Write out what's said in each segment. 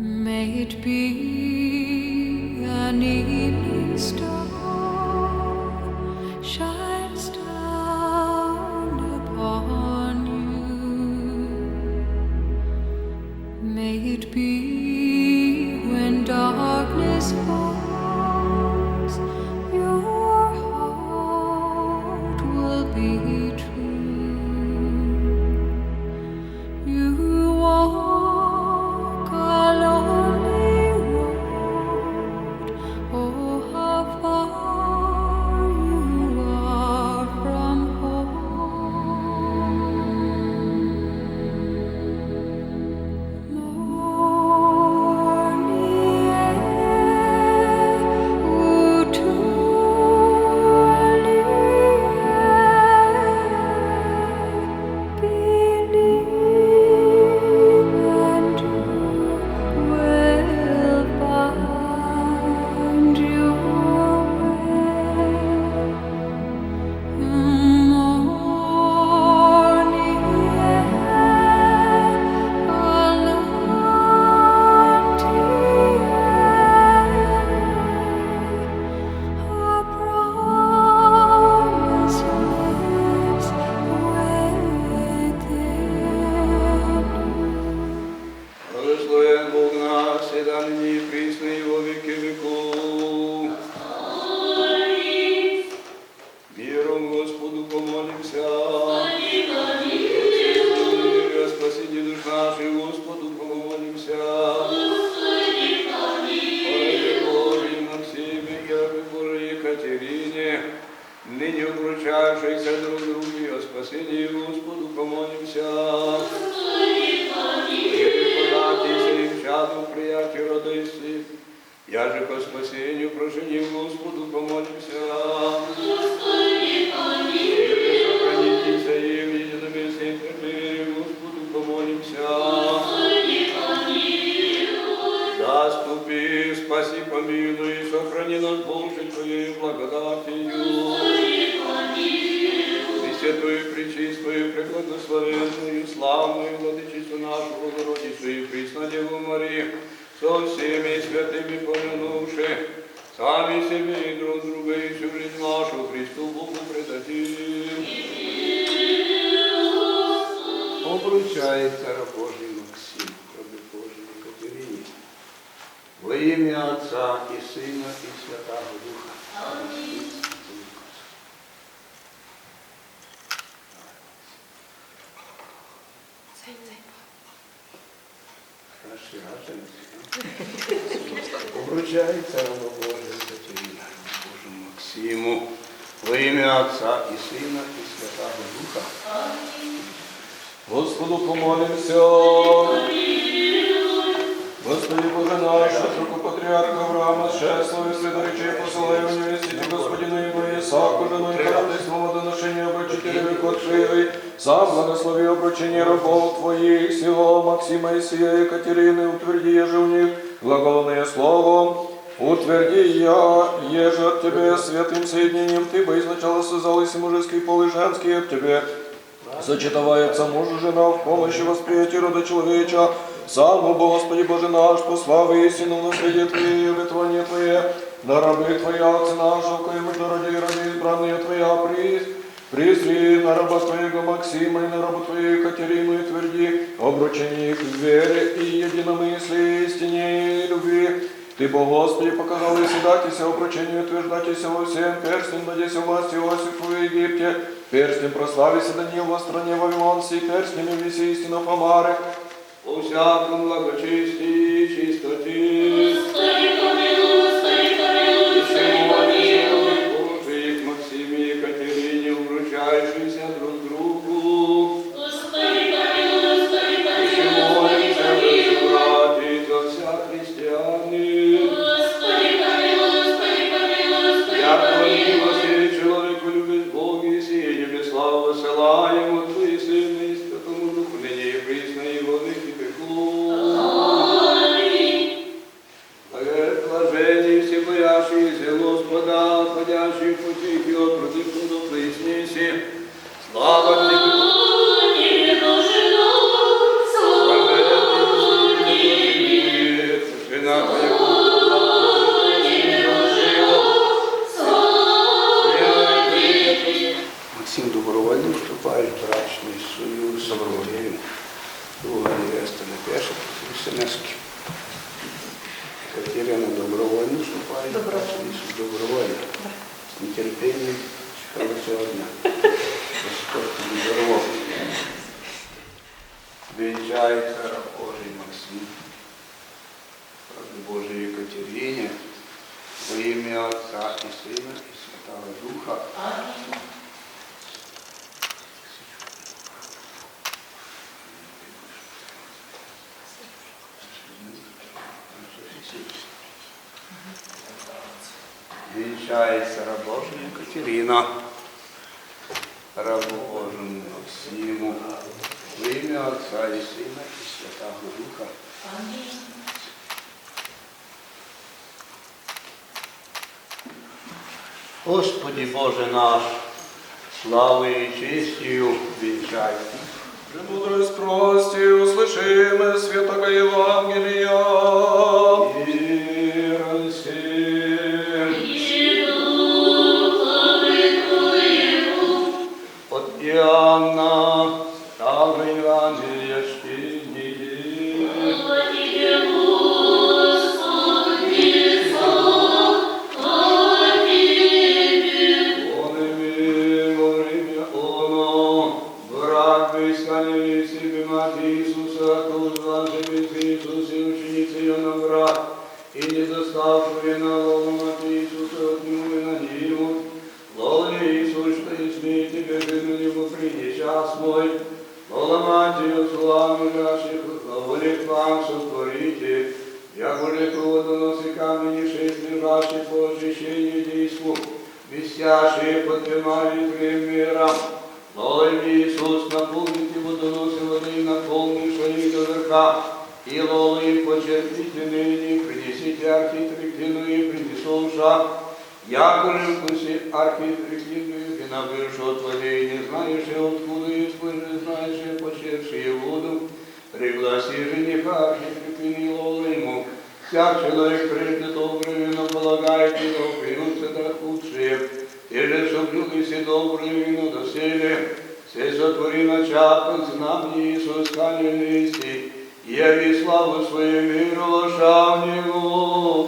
May it be an evening star спасении Господу помолимся. Я же по спасению прошенів Господу помолимся. Сами себе и друг друга и всю жизнь нашу Христу Богу предадим. Обручается раб Божий Максим, раби Божий Екатерине, Во ім'я Отця і Сина, і Святого Духа. Наші разом. Обручається раба Божий Екатерина, Божому Максиму. Во ім'я Отця і Сина, і Святого Духа. Господу помолимся. Господи Боже наш, руку патриарха Авраама, шествуй, святоречей, посылай в университете Господину его Исааку, жену и ходатайство доношения обручителя Викотшивой, сам благослови обручение рабов Твоих, сего Максима и сия Екатерины, утверди еже у них глаголное слово, утверди я, еже от Тебе святым соединением Ты бы изначало создалось и мужеский пол и женский от Тебе, Сочетавается муж и жена в помощи восприятия рода человеча, сам, о Господи Боже наш, по славе истину наследие Твое и обетование Твое, да рабы Твоя, Отцы нашего, коим же ради и ради избранные Твоя, приз, Призри на раба Твоего Максима и на рабу Твою Екатерину и тверди обручение их в вере и единомыслии, истине и любви. Ты, Бо Господи, показал и седатися обручению, утверждатися во всем, перстнем надеся власти Иосифу в Египте, перстнем прославися Даниил во стране Вавилонси, перстнем и виси истину помары, по всяком благочестии и чистоте. Йому. Друга невеста не перша, Сенески. Катерина добровольно вступає. Добровольно. З нетерпінням чекала цього дня. Дарував. Вінчається раб Божий Максим. Божої Катерині. Во ім'я Отця і Сина і Святого Духа. Вінчається раб Божий Катерина. Рабу Божому Максиму. Во ім'я Отця і Сина і Святого Духа. Господи Боже наш, славою і честью вінчай. Премудрость прости, услыши мы святого Евангелия. мира. Молим Иисус, наполните водоносы воды, наполнившие их до верха, и лолы почерпите ныне, принесите архитриктину принесовша, якоже вкуси архитриктину вина выше от воды, не знаешь, и откуда есть, не знаешь, и почерпшие воду, пригласи жениха архитриктины лолы ему, Всяк человек прежде доброе вино полагает вино, пьются да худшие. И же соблюли все доброе до сели, все сотвори начаток знам Иисус листи, яви славу свою миру в Него,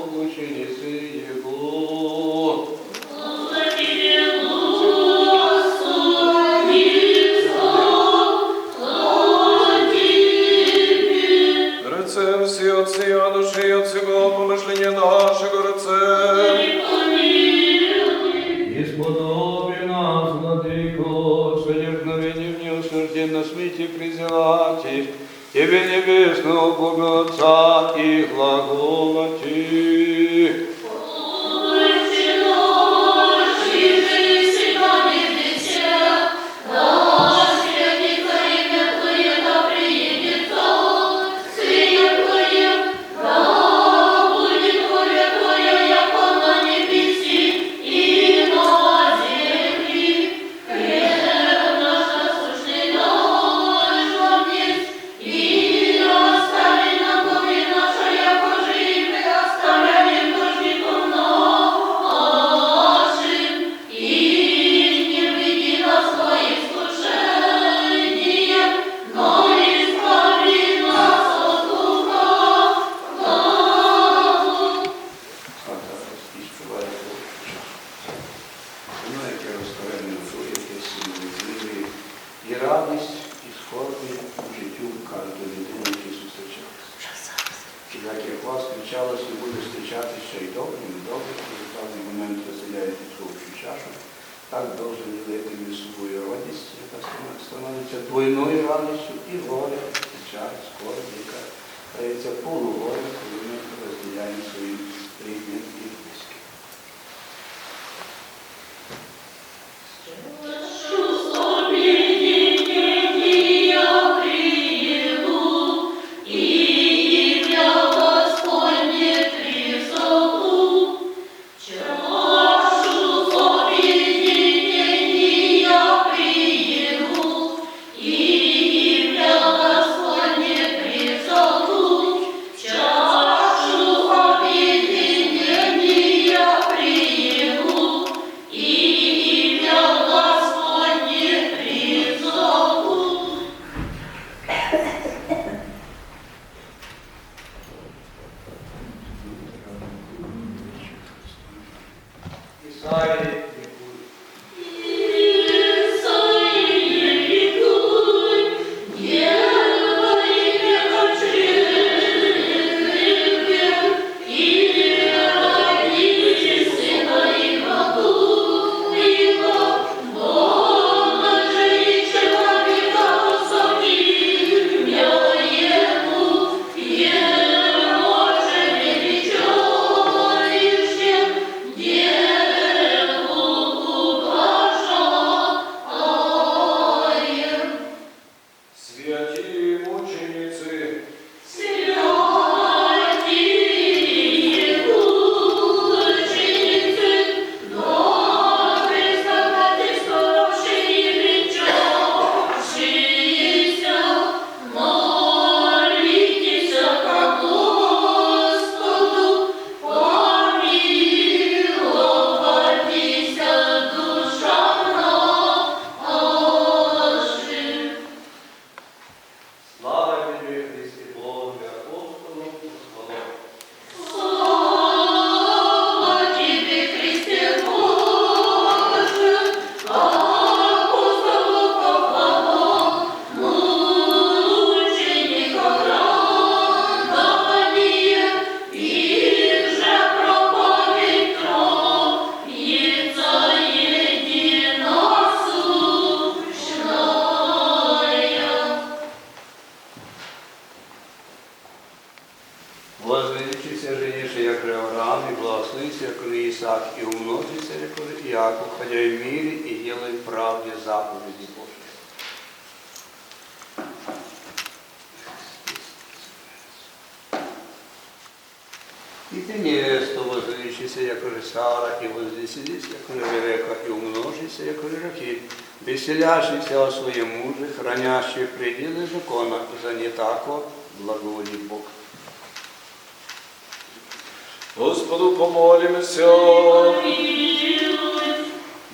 двойною радістю, і воля, і печаль, скорбь, яка полугода, коли ми розділяємо своїм рідним умножися, як Рахиль, веселящийся о своем муже, хранящий пределы закона, за не тако благоволит Бог. Господу помолимся.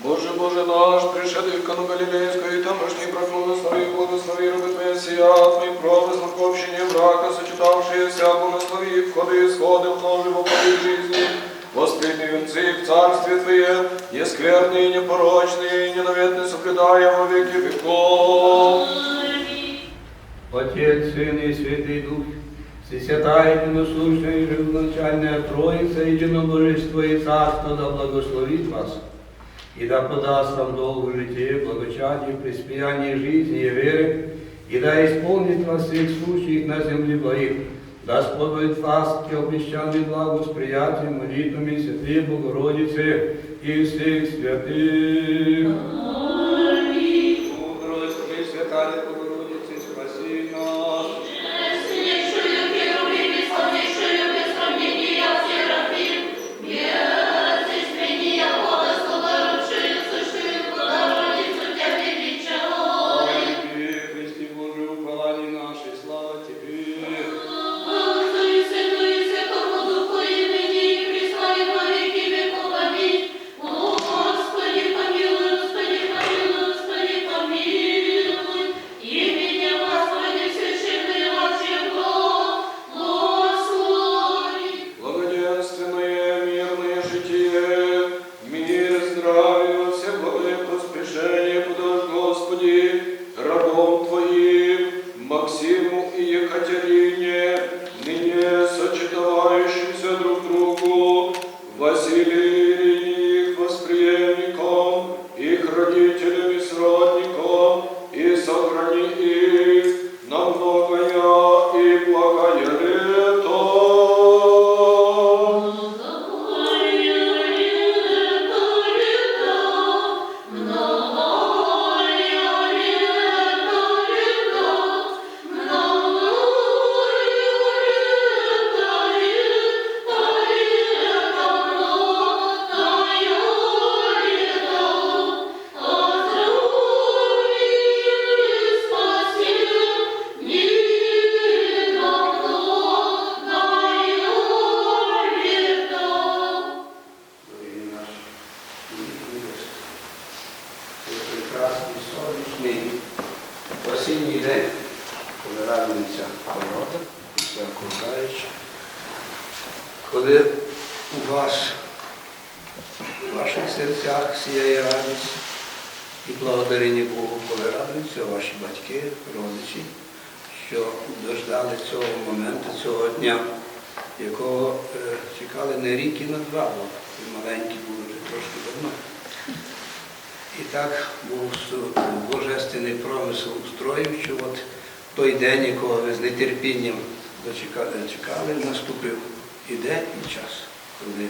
Боже, Боже наш, пришедший в Кану Галилейскую, и тамошний благослови, благослови, раби Твоя сия, Твой промысл к общине брака, сочетавшиеся, благослови, входы и исходы, множи в опыты жизни, воспитанные венцы в Царстве Твое, нескверные, непорочные, ненаветные, соблюдая во веки веков. Отец, Сын и Святый Дух, Всесвятая единосущная и живоначальная Троица, единобожество и Царство, да благословит вас, и да подаст вам долгу житие, благочадие, преспияние жизни и веры, и да исполнит вас всех сущих на земле благих, да сподобит вас к с благосприятию, молитвами Святой Богородицы и всех святых. you. Цього моменту, цього дня, якого е, чекали не рік і не два, бо маленькі були вже трошки давно. І так був божественний промисел устроїв, що от той день, якого ви з нетерпінням дочекали, чекали, наступив і день, і час, коли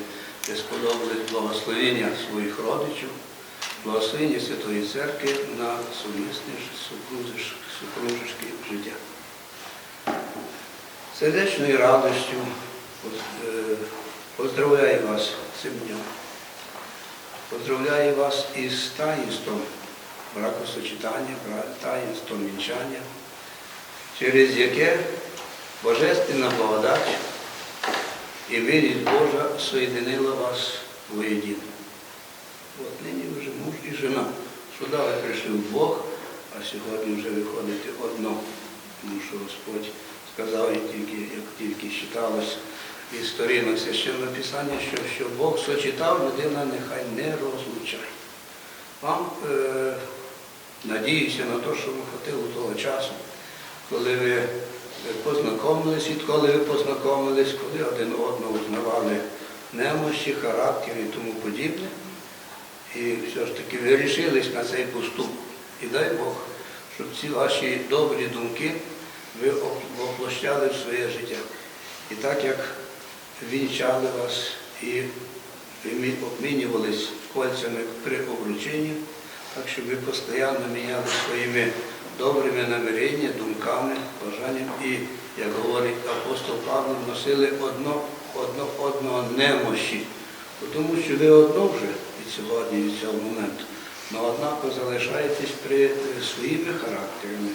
ви сподобались благословення своїх родичів, благословення Святої Церкви на сумісне супружеське життя. Сердечною радостю е, поздравляю вас цим днем. Поздравляю вас із таїнством бракосочетання, бра- таїнством вінчання, через яке Божественна благодать і милість Божа соєдинила вас воєдино. От нині вже муж і жена. Сюди ви прийшли в Бог, а сьогодні вже виходите одно, тому що Господь сказав, як тільки, як тільки читалось із сторінок священного Писання, що, що Бог сочетав, людина нехай не розлучає. Вам е, надіюся на те, що ви хватило того часу, коли ви познайомились, відколи ви познайомились, коли один одного узнавали немощі, характер і тому подібне. І все ж таки ви рішились на цей поступ. І дай Бог, щоб ці ваші добрі думки ви воплощали в своє життя. І так як вінчали вас і обмінювались кольцями при обрученні, так щоб ви постійно міняли своїми добрими наміреннями, думками, бажанням і, як говорить апостол Павло, носили одно, одно одного немощі. Тому що ви одно вже від сьогодні, від цього моменту, але однако залишаєтесь при е, своїми характерами,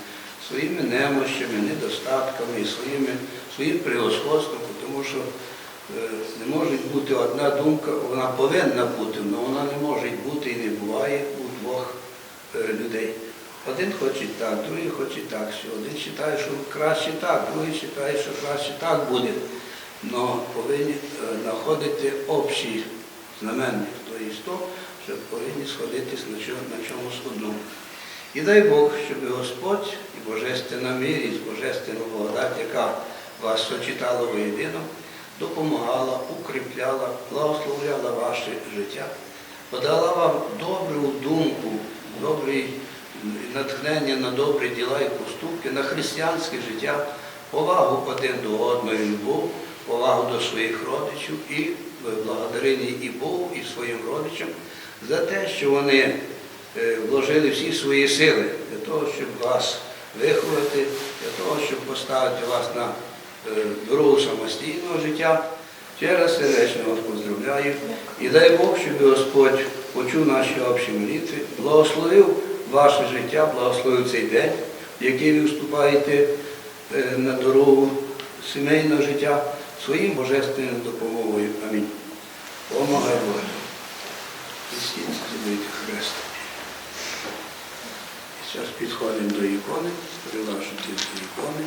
своїми немощами, недостатками, і своїми, своїм превосходством, тому що е, не може бути одна думка, вона повинна бути, але вона не може бути і не буває у двох е, людей. Один хоче так, другий хоче так. Що Один вважає, що краще так, другий вважає, що краще так буде. Але повинні е, знаходити общий знаменник, тобто то, що повинні сходитись на чомусь одному. І дай Бог, щоб Господь і Божественна мірість, Божественна благодать, яка вас сочетала воєдино, допомагала, укріпляла, благословляла ваше життя, подала вам добру думку, добре натхнення на добрі діла і поступки, на християнське життя, повагу один до одного, любов, повагу до своїх родичів і благодарені і Богу, і своїм родичам за те, що вони вложили всі свої сили для того, щоб вас виховати, для того, щоб поставити вас на е, дорогу самостійного життя. Ще раз сердечно вас поздравляю. І дай Бог, щоб Господь почув наші общі молитви, благословив ваше життя, благословив цей день, в який ви вступаєте е, на дорогу сімейного життя своїм божественною допомогою. Амінь. Помагай Боже. Христі, забийте хрест. Зараз підходимо до ікони, прилажуйте до ікони.